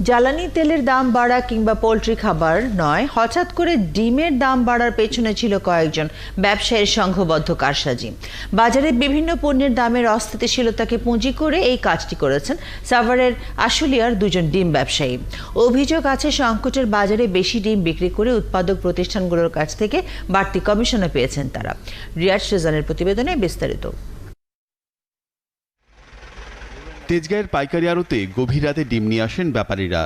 জ্বালানি তেলের দাম বাড়া কিংবা পোলট্রি খাবার নয়, হঠাৎ করে ডিমের দাম বাড়ার পেছনে ছিল কয়েকজন ব্যবসায়ীর সংঘবদ্ধ কারসাজি। বাজারে বিভিন্ন পণ্যের দামের অস্থিতিশীলতাকে পুঁজি করে এই কাজটি করেছেন সাভারের আশুলিয়ার দুজন ডিম ব্যবসায়ী। অভিযোগ আছে, সংকটের বাজারে বেশি ডিম বিক্রি করে উৎপাদক প্রতিষ্ঠানগুলোর কাছ থেকে বাড়তি কমিশনও পেয়েছেন তারা। রিয়াজ রেজানের প্রতিবেদনে বিস্তারিত। তেজগাঁয়ের পাইকারি আড়তে গভীর রাতে ডিম নিয়ে আসেন ব্যাপারীরা।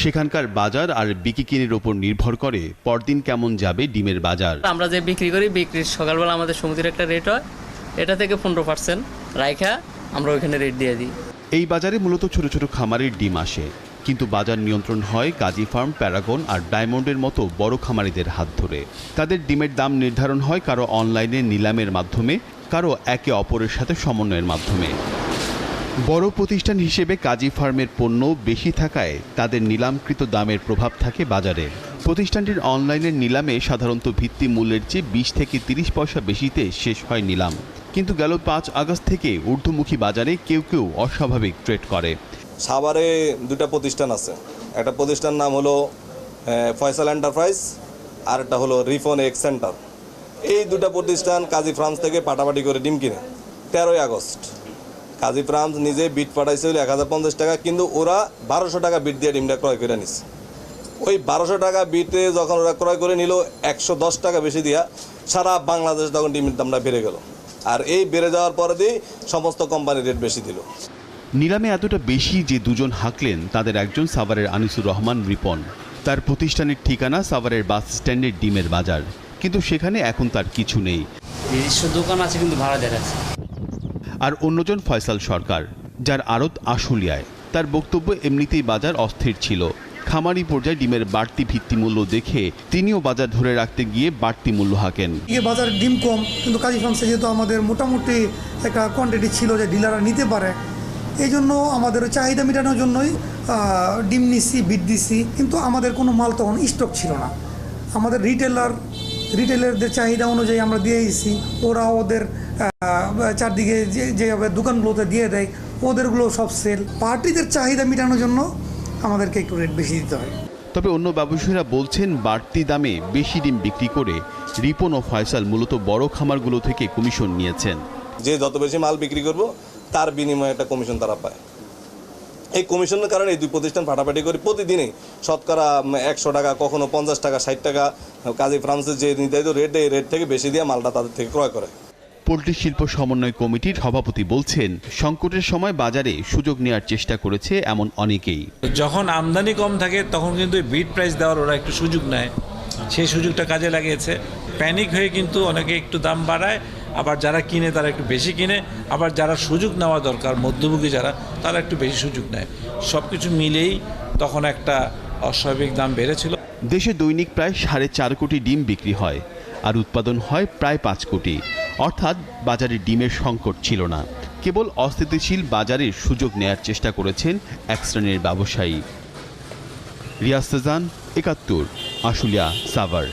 সেখানকার বাজার আর বিকিকিনির ওপর নির্ভর করে পরদিন কেমন যাবে ডিমের বাজার। আমরা যে বিক্রি করি বিক্রির সকালবেলা আমাদের সমিতির একটা রেট হয়। এটা থেকে পনেরো পার্সেন্ট রাইখা আমরা ওইখানে রেট দিয়ে দিই। এই বাজারে মূলত ছোট ছোট খামারের ডিম আসে। কিন্তু বাজার নিয়ন্ত্রণ হয় কাজী ফার্ম প্যারাগন আর ডায়মন্ডের মতো বড় খামারিদের হাত ধরে। তাদের ডিমের দাম নির্ধারণ হয় কারও অনলাইনে নিলামের মাধ্যমে কারও একে অপরের সাথে সমন্বয়ের মাধ্যমে। বড় প্রতিষ্ঠান হিসেবে কাজী ফার্মের পণ্য বেশি থাকায় তাদের নিলামকৃত দামের প্রভাব থাকে বাজারে। প্রতিষ্ঠানটির অনলাইনের নিলামে সাধারণত ভিত্তি মূল্যের চেয়ে বিশ থেকে তিরিশ পয়সা বেশিতে শেষ হয় নিলাম। কিন্তু গেল পাঁচ আগস্ট থেকে ঊর্ধ্বমুখী বাজারে কেউ কেউ অস্বাভাবিক ট্রেড করে। সাভারে দুটা প্রতিষ্ঠান আছে। একটা প্রতিষ্ঠান নাম হলো ফয়সাল এন্টারপ্রাইজ, আর একটা হলো রিফন এক্স সেন্টার। এই দুটা প্রতিষ্ঠান কাজী ফ্রান্স থেকে পাটাপাটি করে ডিম কিনে। তেরোই আগস্ট। কাজী ফ্রান্স নিজে বিট পাঠাইছিল এক হাজার পঞ্চাশ টাকা কিন্তু ওরা বারোশো টাকা বিট দিয়ে ডিমটা ক্রয় করে নিছে। ওই বারোশো টাকা বিটে যখন ওরা ক্রয় করে নিল একশো দশ টাকা বেশি দিয়া সারা বাংলাদেশ তখন ডিমের দামটা বেড়ে গেল। আর এই বেড়ে যাওয়ার পরে দিয়ে সমস্ত কোম্পানি রেট বেশি দিল। নিলামে এতটা বেশি যে দুজন হাঁকলেন তাদের একজন সাভারের আনিসুর রহমান রিপন। তার প্রতিষ্ঠানের ঠিকানা সাভারের বাস স্ট্যান্ডের ডিমের বাজার। কিন্তু সেখানে এখন তার কিছু নেই। নিজস্ব দোকান আছে কিন্তু ভাড়া আছে আর অন্যজন ফয়সাল সরকার, যার আড়ত আশুলিয়ায়। তার বক্তব্য এমনিতেই বাজার অস্থির ছিল। খামারি পর্যায়ে ডিমের বাড়তি ভিত্তিমূল্য দেখে তিনিও বাজার ধরে রাখতে গিয়ে বাড়তি মূল্য হাঁকেন। বাজারে ডিম কম, কিন্তু কাজী ফার্মসে যেহেতু আমাদের মোটামুটি একটা কোয়ান্টিটি ছিল যে ডিলাররা নিতে পারে। এই জন্য আমাদের চাহিদা মেটানোর জন্যই ডিম নিচ্ছি বিট দিচ্ছি কিন্তু আমাদের কোনো মাল তখন স্টক ছিল না। আমাদের রিটেলার রিটেলারদের চাহিদা অনুযায়ী আমরা দিয়ে দিচ্ছি ওরা ওদের চারদিকে যে যেভাবে দোকানগুলোতে দিয়ে দেয় ওদেরগুলো সব সেল পার্টিদের চাহিদা মেটানোর জন্য আমাদেরকে একটু রেট বেশি দিতে হয়। তবে অন্য ব্যবসায়ীরা বলছেন বাড়তি দামে বেশি ডিম বিক্রি করে রিপন ও ফয়সাল মূলত বড় খামারগুলো থেকে কমিশন নিয়েছেন। যে যত বেশি মাল বিক্রি করব তার বিনিময়ে একটা কমিশন তারা পায়। এই কমিশনের কারণে এই দুই প্রতিষ্ঠান ফাটাফাটি করে প্রতিদিনই শতকরা একশো টাকা কখনো পঞ্চাশ টাকা ষাট টাকা কাজী ফ্রান্সের যে নির্ধারিত রেট এই রেট থেকে বেশি দিয়ে মালটা তাদের থেকে ক্রয় করে। পোল্ট্রি শিল্প সমন্বয় কমিটির সভাপতি বলছেন সংকটের সময় বাজারে সুযোগ নেওয়ার চেষ্টা করেছে এমন অনেকেই। যখন আমদানি কম থাকে তখন কিন্তু বিট প্রাইস দেওয়ার ওরা একটু সুযোগ নেয়। সেই সুযোগটা কাজে লাগিয়েছে। প্যানিক হয়ে কিন্তু অনেকে একটু দাম বাড়ায় আবার যারা কিনে, তারা একটু বেশি কিনে। আবার যারা সুযোগ নেওয়া দরকার, মধ্যভোগী যারা, তারা একটু বেশি সুযোগ নেয়। সব কিছু মিলেই তখন একটা অস্বাভাবিক দাম বেড়েছিল। দেশে দৈনিক প্রায় সাড়ে চার কোটি ডিম বিক্রি হয়, আর উৎপাদন হয় প্রায় পাঁচ কোটি। অর্থাৎ বাজারে ডিমের সংকট ছিল না। কেবল অস্থিতিশীল বাজারের সুযোগ নেয়ার চেষ্টা করেছেন এক শ্রেণির ব্যবসায়ী। রিয়াজ সেজান, একাত্তর, আশুলিয়া, সাভার।